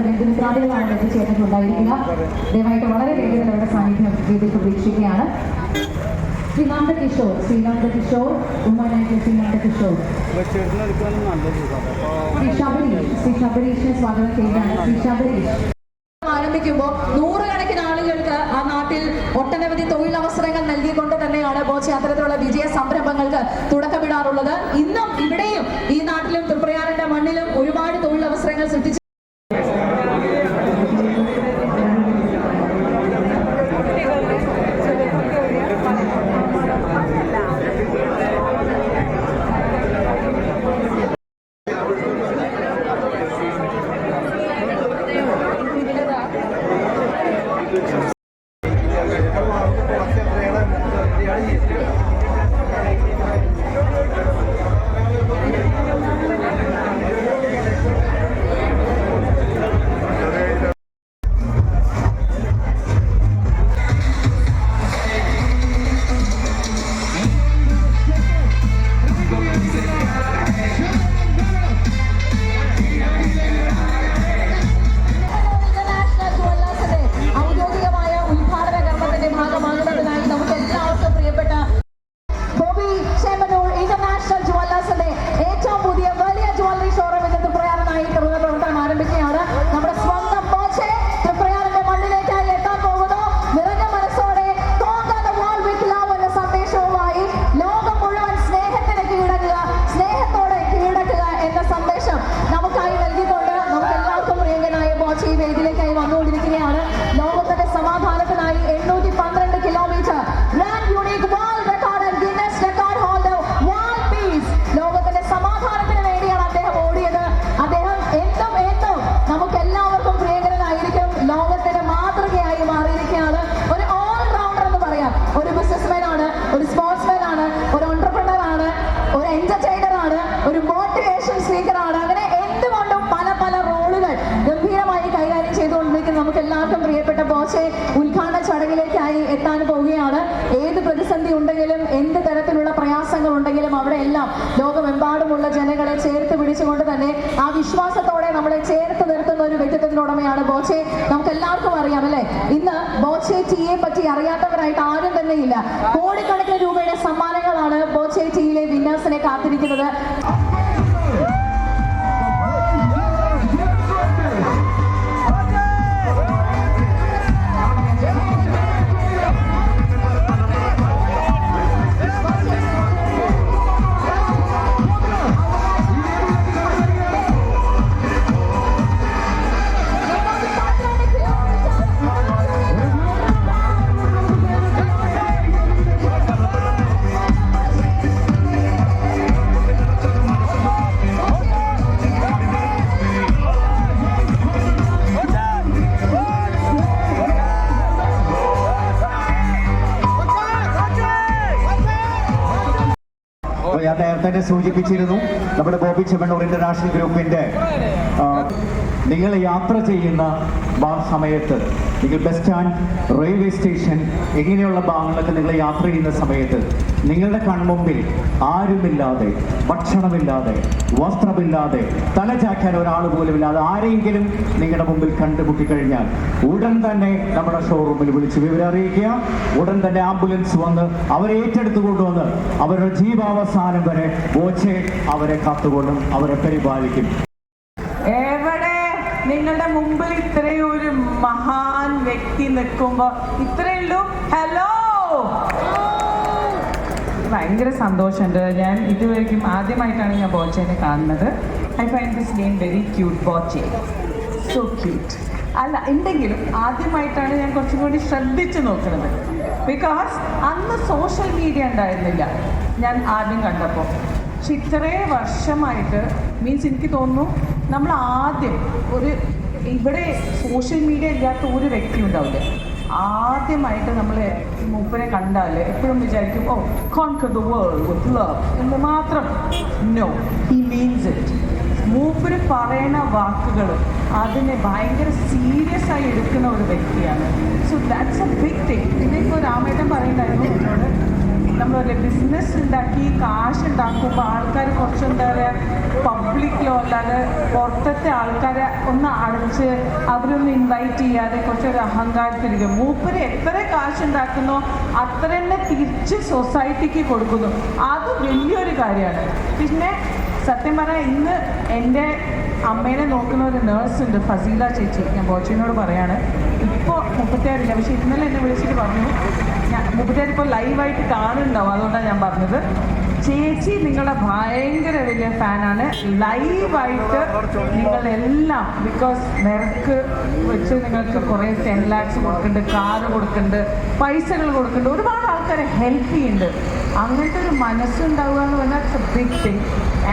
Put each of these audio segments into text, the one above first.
ബന്ധുമിത്രാദികളാണ് എത്തിച്ചേർന്നിട്ടുണ്ടായിരിക്കുക ദയവായിട്ട് വളരെ വേഗത്തിൽ അവരുടെ സാന്നിധ്യം വേദിയിൽ പ്രതീക്ഷിക്കുകയാണ്. ശ്രീകാന്ത കിഷോർ ശ്രീകാന്ത കിഷോർ ഉമ്മനായിട്ട് ശ്രീകാന്ത കിഷോർ. ചേർന്നെടുക്കാനും നല്ല സുഖമാണ് അപ്പോൾ ശ്രീ ശബരീഷ് ശ്രീ ശബരീഷിനെ സ്വാഗതം ചെയ്യുകയാണ് ശ്രീ ശബരീഷ് ആരംഭിക്കുമ്പോൾ നൂറുകണക്കിന് ആളുകൾക്ക് നാട്ടിൽ ഒട്ടനവധി തൊഴിലവസരങ്ങൾ നൽകിക്കൊണ്ട് തന്നെയാണ് ബോച്ച് വിജയ സംരംഭങ്ങൾക്ക് തുടക്കമിടാറുള്ളത്. ഇന്നും ഇവിടെയും ഈ നാട്ടിലും തൃപ്രയാറിന്റെ മണ്ണിലും ഒരുപാട് തൊഴിലവസരങ്ങൾ സൃഷ്ടിച്ചു ആ വിശ്വാസത്തോടെ നമ്മളെ ചേർത്ത് നിർത്തുന്ന ഒരു വ്യക്തിത്വത്തിന്റെ ഉടമയാണ് ബോച്ചെ. നമുക്ക് എല്ലാവർക്കും അറിയാം അല്ലെ? ഇന്ന് ബോച്ചെ ടീയെ പറ്റി അറിയാത്തവരായിട്ട് ആരും തന്നെ ഇല്ല കോടിക്കണക്കിന് രൂപയുടെ സമ്മാനങ്ങളാണ് ബോച്ചെ ടീയിലെ വിന്നേഴ്സിനെ കാത്തിരിക്കുന്നത്. ഞാൻ നേരത്തെ തന്നെ സൂചിപ്പിച്ചിരുന്നു നമ്മുടെ ബോബി ചെമ്മണ്ണൂർ ഇന്റർനാഷണൽ ഗ്രൂപ്പിന്റെ നിങ്ങൾ യാത്ര ചെയ്യുന്ന സമയത്ത് നിങ്ങൾ ബസ് സ്റ്റാൻഡ് റെയിൽവേ സ്റ്റേഷൻ എങ്ങനെയുള്ള ഭാഗങ്ങളൊക്കെ നിങ്ങൾ യാത്ര ചെയ്യുന്ന സമയത്ത് നിങ്ങളുടെ കൺമുമ്പിൽ ആരുമില്ലാതെ ഭക്ഷണമില്ലാതെ വസ്ത്രമില്ലാതെ തലചാക്കാൻ ഒരാൾ പോലും ഇല്ലാതെ ആരെങ്കിലും നിങ്ങളുടെ മുമ്പിൽ കണ്ടുമുട്ടിക്കഴിഞ്ഞാൽ ഉടൻ തന്നെ നമ്മുടെ ഷോറൂമിൽ വിളിച്ച് വിവരം അറിയിക്കുക. ഉടൻ തന്നെ ആംബുലൻസ് വന്ന് അവരെ ഏറ്റെടുത്തു കൊണ്ടുവന്ന് അവരുടെ ജീവാവസാനം വരെ ബോച്ചെ അവരെ കാത്തുകൊള്ളും അവരെ പരിപാലിക്കും. എവിടെ നിങ്ങളുടെ മുമ്പിൽ ഇത്രയും ഒരു മഹാൻ വ്യക്തി നിൽക്കുമ്പോ ഇത്രയുള്ളൂ ഹലോ ഭയങ്കര സന്തോഷമുണ്ട്. ഞാൻ ഇതുവരെയും ആദ്യമായിട്ടാണ് ഞാൻ ബോച്ചേനെ കാണുന്നത്. I find this game very cute Boche. So cute അല്ല ഉണ്ടെങ്കിലും ആദ്യമായിട്ടാണ് ഞാൻ കുറച്ചും കൂടി ശ്രദ്ധിച്ച് നോക്കുന്നത്. ബിക്കോസ് അന്ന് സോഷ്യൽ മീഡിയ ഉണ്ടായിരുന്നില്ല. ഞാൻ ആദ്യം കണ്ടപ്പോൾ. പക്ഷെ ഇത്രേ വർഷമായിട്ട് മീൻസ് എനിക്ക് തോന്നുന്നു നമ്മൾ ആദ്യം ഒരു ഇവിടെ സോഷ്യൽ മീഡിയ ഇല്ലാത്ത ഒരു വ്യക്തി ഉണ്ടാവില്ല? ആദ്യമായിട്ട് നമ്മൾ മൂപ്പനെ കണ്ടാൽ എപ്പോഴും വിചാരിക്കും ഓ conquer the world with love എന്ന് മാത്രം. നോ ഹി മീൻസ് ഇറ്റ് മൂപ്പര് പറയണ വാക്കുകൾ അതിനെ ഭയങ്കര സീരിയസ് ആയി എടുക്കുന്ന ഒരു വ്യക്തിയാണ്. So that's a big thing ഇപ്പോൾ രാമേട്ടൻ പറയുന്നുണ്ടായിരുന്നു എന്നോട് നമ്മളൊരു ബിസിനസ് ഉണ്ടാക്കി കാശ് ഉണ്ടാക്കുമ്പോൾ ആൾക്കാർ കുറച്ച് എന്താ പറയുക പബ്ലിക്കിലോ അല്ലാതെ പുറത്തത്തെ ആൾക്കാരെ ഒന്ന് അടച്ച് അവരൊന്ന് ഇൻവൈറ്റ് ചെയ്യാതെ കുറച്ചൊരു അഹങ്കാരത്തിരിക്കും മൂപ്പര് എത്ര കാശ് ഉണ്ടാക്കുന്നോ അത്ര തന്നെ തിരിച്ച് സൊസൈറ്റിക്ക് കൊടുക്കുന്നു. അത് വലിയൊരു കാര്യമാണ്. പിന്നെ സത്യം പറഞ്ഞാൽ ഇന്ന് എന്റെ അമ്മേനെ നോക്കുന്ന ഒരു നേഴ്സ് ഉണ്ട് ഫസീല ചേച്ചി. ഞാൻ ബോച്ചിനോട് പറയാണ്. ഇപ്പോൾ മുപ്പത്തിയാറില്ല പക്ഷേ ഇന്നലെ എന്നെ വിളിച്ചിട്ട് പറഞ്ഞു ഇപ്പോൾ ലൈവായിട്ട് കാണുന്നുണ്ടാവും അതുകൊണ്ടാണ് ഞാൻ പറഞ്ഞത്. ചേച്ചി നിങ്ങളുടെ ഭയങ്കര വലിയ ഫാനാണ്. ലൈവായിട്ട് നിങ്ങളെല്ലാം ബിക്കോസ് നിരക്ക് വെച്ച് നിങ്ങൾക്ക് കുറേ ടെൻ ലാക്സ് കൊടുക്കുന്നുണ്ട് കാറ് കൊടുക്കുന്നുണ്ട് പൈസകൾ കൊടുക്കുന്നുണ്ട്. ഒരുപാട് ആൾക്കാരെ ഹെൽപ്പ് ചെയ്യുന്നുണ്ട്. അങ്ങനത്തെ ഒരു മനസ്സുണ്ടാവുക എന്ന് പറഞ്ഞാൽ it's a big thing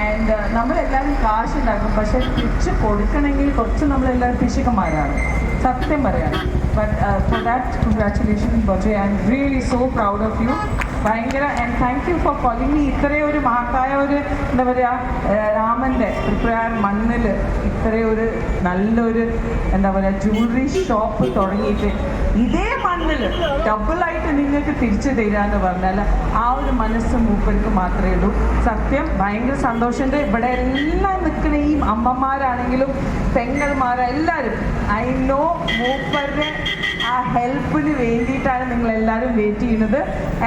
and നമ്മളെല്ലാവരും കാശ് ഉണ്ടാക്കും പക്ഷെ തിരിച്ച് കൊടുക്കണമെങ്കിൽ കുറച്ച് നമ്മളെല്ലാവരും പിശുക്കന്മാരാണ് സത്യം പറയാം but for that congratulation Boche I am really so proud of you ഭയങ്കര and thank you for calling ഇത്രയും ഒരു മഹത്തായ ഒരു എന്താ പറയുക രാമന്റെ തൃപ്രയാർ മണ്ണിൽ ഇത്രയും ഒരു നല്ലൊരു എന്താ പറയുക ജ്വല്ലറി ഷോപ്പ് തുടങ്ങിയിട്ട് ഇതേ മണ്ണിൽ ഡബിളായിട്ട് നിങ്ങൾക്ക് തിരിച്ചു തരാമെന്ന് പറഞ്ഞാൽ ആ ഒരു മനസ്സ് മൂപ്പർക്ക് മാത്രമേ ഉള്ളൂ. സത്യം ഭയങ്കര സന്തോഷമുണ്ട്. ഇവിടെ എല്ലാം നിൽക്കുന്ന ഈ അമ്മമാരാണെങ്കിലും പെങ്ങന്മാരെല്ലാവരും ഐ നോ മൂപ്പരുടെ ആ ഹെൽപ്പിന് വേണ്ടിയിട്ടാണ് നിങ്ങൾ എല്ലാവരും വെയിറ്റ് ചെയ്യുന്നത്.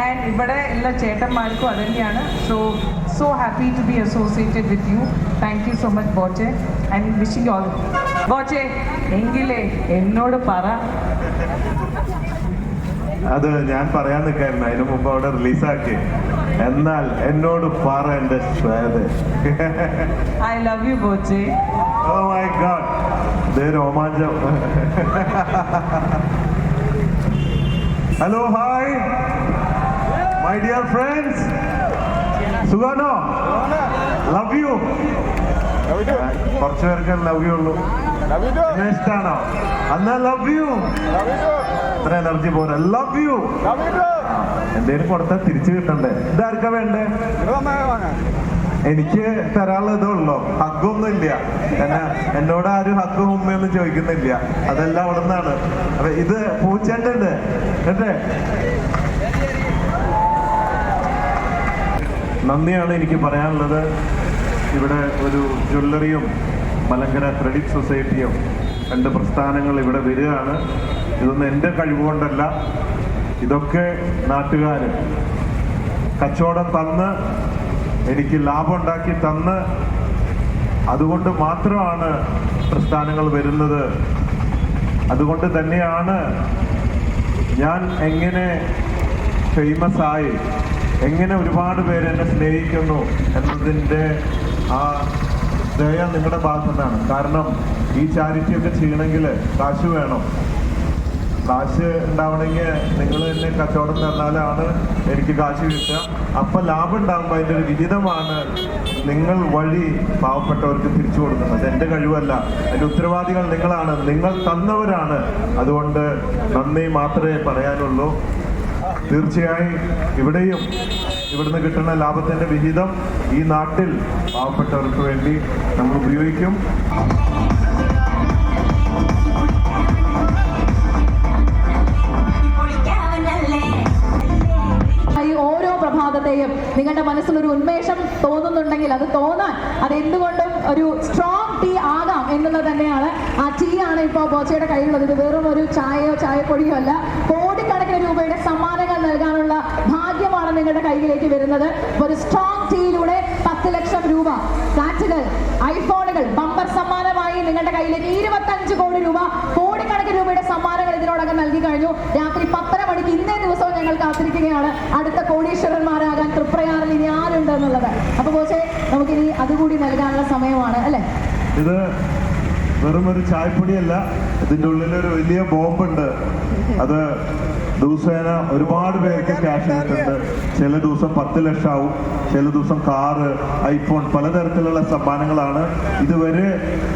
ആൻഡ് ഇവിടെ എല്ലാ ചേട്ടന്മാർക്കും അത് തന്നെയാണ്. So so happy to be associated with you thank you so much Boche. And wishing all Boche എങ്കിലേ എന്നോട് പറ. അത് ഞാൻ പറയാൻ നിൽക്കായിരുന്നു. അതിനു മുമ്പ് അവിടെ റിലീസാക്കി എന്നാൽ എന്നോട് പറ എന്റെ I love you Boche. Oh my god they Romancham. Hello hi my dear friends സുഖാണോ ലവ് യു കുറച്ചു പേർക്ക് ലവ് യു ഉള്ളൂ. എന്നെ ഇഷ്ടാണോ? എന്നാ ലവ് യു ഇത്ര എനർജി പോലെ ലവ് യു എന്തേലും കൊടുത്താൽ തിരിച്ചു കിട്ടണ്ടേ? ഇതാർക്കാ വേണ്ടേ? എനിക്ക് തരാനുള്ള ഉള്ളൂ ഹഗ്ഗൊന്നും ഇല്ല എന്നെ എന്നോട് ആരും ഹഗ്ഗും ഉമ്മയൊന്നും ചോദിക്കുന്നില്ല. അതെല്ലാം അവിടെ നിന്നാണ് അപ്പൊ ഇത് പൂച്ചേണ്ടത് കേട്ടേ നന്ദിയാണ് എനിക്ക് പറയാനുള്ളത്. ഇവിടെ ഒരു ജ്വല്ലറിയും മലങ്കര ക്രെഡിറ്റ് സൊസൈറ്റിയും രണ്ട് പ്രസ്ഥാനങ്ങൾ ഇവിടെ വരികയാണ്. ഇതൊന്നും എന്റെ കഴിവുകൊണ്ടല്ല. ഇതൊക്കെ നാട്ടുകാർ കച്ചവടം തന്ന് എനിക്ക് ലാഭം ഉണ്ടാക്കി തന്ന് അതുകൊണ്ട് മാത്രമാണ് പ്രസ്ഥാനങ്ങൾ വരുന്നത്. അതുകൊണ്ട് തന്നെയാണ് ഞാൻ എങ്ങനെ ഫേമസ് ആയി എങ്ങനെ ഒരുപാട് പേര് എന്നെ സ്നേഹിക്കുന്നു എന്നതിന്റെ ആ ദയ നിങ്ങളുടെ ഭാഗത്തു നിന്നാണ് കാരണം ഈ ചാരിറ്റി ഒക്കെ ചെയ്യണമെങ്കിൽ കാശ് വേണം. കാശ് ഉണ്ടാവണമെങ്കിൽ നിങ്ങൾ തന്നെ കച്ചവടം തന്നാലാണ് എനിക്ക് കാശ് കിട്ടുക. അപ്പം ലാഭം ഉണ്ടാകുമ്പോൾ അതിന്റെ ഒരു വിഹിതമാണ് നിങ്ങൾ വഴി പാവപ്പെട്ടവർക്ക് തിരിച്ചു കൊടുക്കുന്നത്. എന്റെ കഴിവല്ല. അതിന്റെ ഉത്തരവാദികൾ നിങ്ങളാണ്. നിങ്ങൾ തന്നവരാണ്. അതുകൊണ്ട് നന്ദി മാത്രമേ പറയാനുള്ളൂ. തീർച്ചയായും ഇവിടെയും ഇവിടുന്ന് കിട്ടുന്ന ലാഭത്തിന്റെ വിഹിതം ഈ നാട്ടിൽ പാവപ്പെട്ടവർക്ക് വേണ്ടി നമ്മൾ ഉപയോഗിക്കും. പ്രഭാതത്തെയും നിങ്ങളുടെ മനസ്സിൽ ഒരു ഉന്മേഷം തോന്നുന്നുണ്ടെങ്കിൽ അത് തോന്നാൻ അത് എന്തുകൊണ്ടും ഒരു സ്ട്രോങ് ടീ ആകാം എന്നുള്ളത് തന്നെയാണ്. ആ ടീ ആണ് ഇപ്പോൾ ബോച്ചയുടെ കയ്യിലുള്ളത്. ഇത് വെറും ഒരു ചായയോ ചായപ്പൊടിയോ അല്ല. കോടിക്കണക്കിന് രൂപയുടെ സമ്മാനങ്ങൾ നൽകാനുള്ള ഭാഗ്യമാണ് നിങ്ങളുടെ കയ്യിലേക്ക് വരുന്നത്. ഒരു സ്ട്രോങ് ടീയിലൂടെ പത്ത് ലക്ഷം രൂപ ഫ്ലാറ്റുകൾ ഐഫോണുകൾ ബമ്പർ സമ്മാനമായി നിങ്ങളുടെ കയ്യിലേക്ക് ഇരുപത്തഞ്ച് കോടി രൂപ കോടിക്കണക്കിന് രൂപയുടെ സമ്മാനങ്ങൾ ഇതിനോടകം നൽകി കഴിഞ്ഞു. രാത്രി പത്ത് ഞങ്ങൾ കാത്തിരിക്കുകയാണ്. അടുത്ത കോടീശ്വരന്മാരാകാൻ തൃപ്രയാറിൽ ഇനി ആരുണ്ട് എന്നുള്ളത്. അപ്പൊ കോച്ചെ നമുക്കിനി അതുകൂടി നൽകാനുള്ള സമയമാണ് അല്ലെ? ഇത് വെറും ഒരു ചായപ്പൊടിയല്ല ഇതിന്റെ ഉള്ളിൽ ഒരു വലിയ ബോംബുണ്ട്. അത് ദിവസേന ഒരുപാട് പേർക്ക് ക്യാഷ് കിട്ടുന്നുണ്ട്. ചില ദിവസം പത്ത് ലക്ഷം ആവും ചില ദിവസം കാറ് ഐഫോൺ പലതരത്തിലുള്ള സമ്മാനങ്ങളാണ്. ഇതുവരെ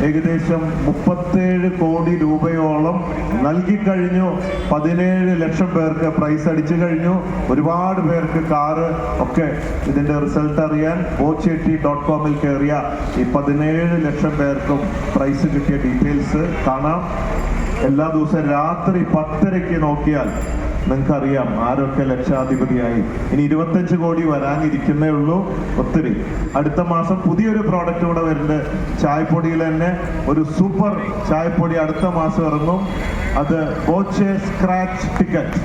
ഏകദേശം മുപ്പത്തേഴ് കോടി രൂപയോളം നൽകി കഴിഞ്ഞു. പതിനേഴ് ലക്ഷം പേർക്ക് പ്രൈസ് അടിച്ചു കഴിഞ്ഞു. ഒരുപാട് പേർക്ക് കാറ് ഒക്കെ ഇതിന്റെ റിസൾട്ട് അറിയാൻ ഓച്ചേട്ടി ഡോട്ട് കോമിൽ കയറിയ ഈ പതിനേഴ് ലക്ഷം പേർക്കും പ്രൈസ് കിട്ടിയ ഡീറ്റെയിൽസ് കാണാം. എല്ലാ ദിവസവും രാത്രി പത്തരയ്ക്ക് നോക്കിയാൽ നിങ്ങൾക്കറിയാം ആരൊക്കെ ലക്ഷാധിപതിയായി. ഇനി ഇരുപത്തഞ്ച് കോടി വരാനിരിക്കുന്നേ ഉള്ളൂ ഒത്തിരി. അടുത്ത മാസം പുതിയൊരു പ്രോഡക്റ്റ് കൂടെ വരുന്നുണ്ട്. ചായപ്പൊടിയിൽ തന്നെ ഒരു സൂപ്പർ ചായപ്പൊടി അടുത്ത മാസം ഇറങ്ങും. അത് സ്ക്രാച്ച് ടിക്കറ്റ്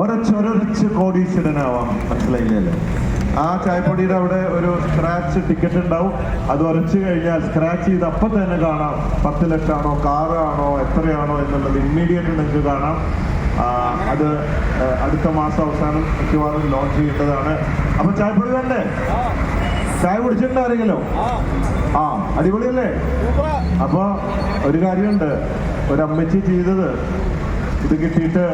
ഒരച്ചൊരച്ച് കോടീശ്വരനാവാം മനസ്സിലായില്ലല്ലോ? ആ ചായപ്പൊടിയുടെ അവിടെ ഒരു സ്ക്രാച്ച് ടിക്കറ്റ് ഉണ്ടാവും. അത് ഉരച്ചു കഴിഞ്ഞാൽ സ്ക്രാച്ച് ചെയ്ത് അപ്പം തന്നെ കാണാം. പത്ത് ലക്ഷമാണോ കാറാണോ എത്രയാണോ എന്നുള്ളത് ഇമ്മീഡിയറ്റ് നിങ്ങൾക്ക് കാണാം. അത് അടുത്ത മാസം അവസാനം മിക്കവാറും ലോഞ്ച് ചെയ്യേണ്ടതാണ്. അപ്പൊ ചായപ്പൊടി വേണ്ടേ? ചായ കുടിച്ചിട്ടുണ്ടോ ആരെങ്കിലും? ആ അടിപൊളിയല്ലേ? അപ്പൊ ഒരു കാര്യമുണ്ട്. ഒരമ്മച്ചി ചെയ്തത് ഇത് കിട്ടിയിട്ട്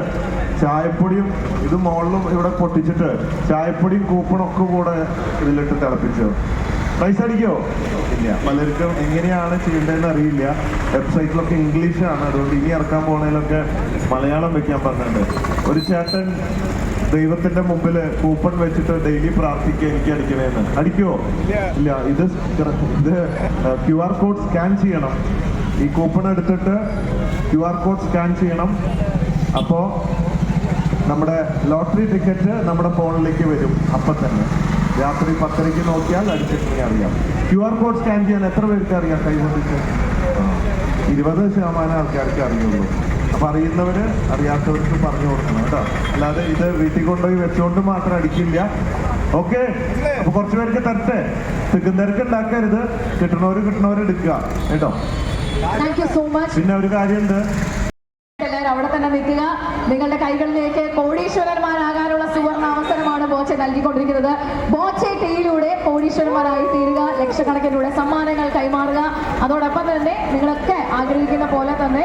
ചായപ്പൊടിയും ഇത് മുകളിലും ഇവിടെ പൊട്ടിച്ചിട്ട് ചായപ്പൊടിയും കൂപ്പണൊക്കെ കൂടെ ഇതിലിട്ട് തിളപ്പിച്ചു. പൈസ അടിക്കോ? ഇല്ല. പലർക്കും എങ്ങനെയാണ് ചെയ്യേണ്ടതെന്ന് അറിയില്ല. വെബ്സൈറ്റിലൊക്കെ ഇംഗ്ലീഷാണ്. അതുകൊണ്ട് ഇനി ഇറക്കാൻ പോണേലൊക്കെ മലയാളം വെക്കാൻ പറഞ്ഞിട്ടുണ്ട്. ഒരു ചേട്ടൻ ദൈവത്തിന്റെ മുമ്പിൽ കൂപ്പൺ വെച്ചിട്ട് ഡെയിലി പ്രാർത്ഥിക്കുക എനിക്ക് അടിക്കണേന്ന്. അടിക്കോ? ഇല്ല. ഇത് ഇത് ക്യു ആർ കോഡ് സ്കാൻ ചെയ്യണം. ഈ കൂപ്പൺ എടുത്തിട്ട് ക്യു ആർ കോഡ് സ്കാൻ ചെയ്യണം. അപ്പോ നമ്മുടെ ലോട്ടറി ടിക്കറ്റ് നമ്മുടെ ഫോണിലേക്ക് വരും. അപ്പൊ തന്നെ രാത്രി പത്തരയ്ക്ക് നോക്കിയാൽ അടിച്ചിട്ടുണ്ടെങ്കിൽ അറിയാം. ക്യു ആർ കോഡ് സ്കാൻ ചെയ്യാൻ എത്ര പേർക്ക് അറിയാം കൈകൊണ്ടിട്ട്? ഇരുപത് ശതമാനം ആൾക്കാർക്ക് അറിയുള്ളൂ. അപ്പൊ അറിയുന്നവര് അറിയാത്തവർക്ക് പറഞ്ഞു കൊടുക്കണം കേട്ടോ. അല്ലാതെ ഇത് വീട്ടിൽ കൊണ്ടുപോയി വെച്ചുകൊണ്ട് മാത്രം അടിക്കില്ല. ഓക്കെ? അപ്പൊ കുറച്ചു പേർക്ക് തരട്ടെ? തിക്കുന്നവർക്ക് ഉണ്ടാക്കരുത്. കിട്ടണവര് കിട്ടണവര് എടുക്കുക. കേട്ടോ? പിന്നെ ഒരു കാര്യമുണ്ട്. എല്ലാവരും അവിടെ തന്നെ നിൽക്കുക. നിങ്ങളുടെ കൈകളിലേക്ക് കോടീശ്വരന്മാരാകാനുള്ള സുവർണ അവസരമാണ് ബോച്ചെ നൽകിക്കൊണ്ടിരിക്കുന്നത്. ബോച്ചെ ടീയിലൂടെ കോടീശ്വരന്മാരായി ലക്ഷക്കണക്കിനുള്ള സമ്മാനങ്ങൾ കൈമാറുക. അതോടൊപ്പം തന്നെ നിങ്ങളൊക്കെ ആഗ്രഹിക്കുന്ന പോലെ തന്നെ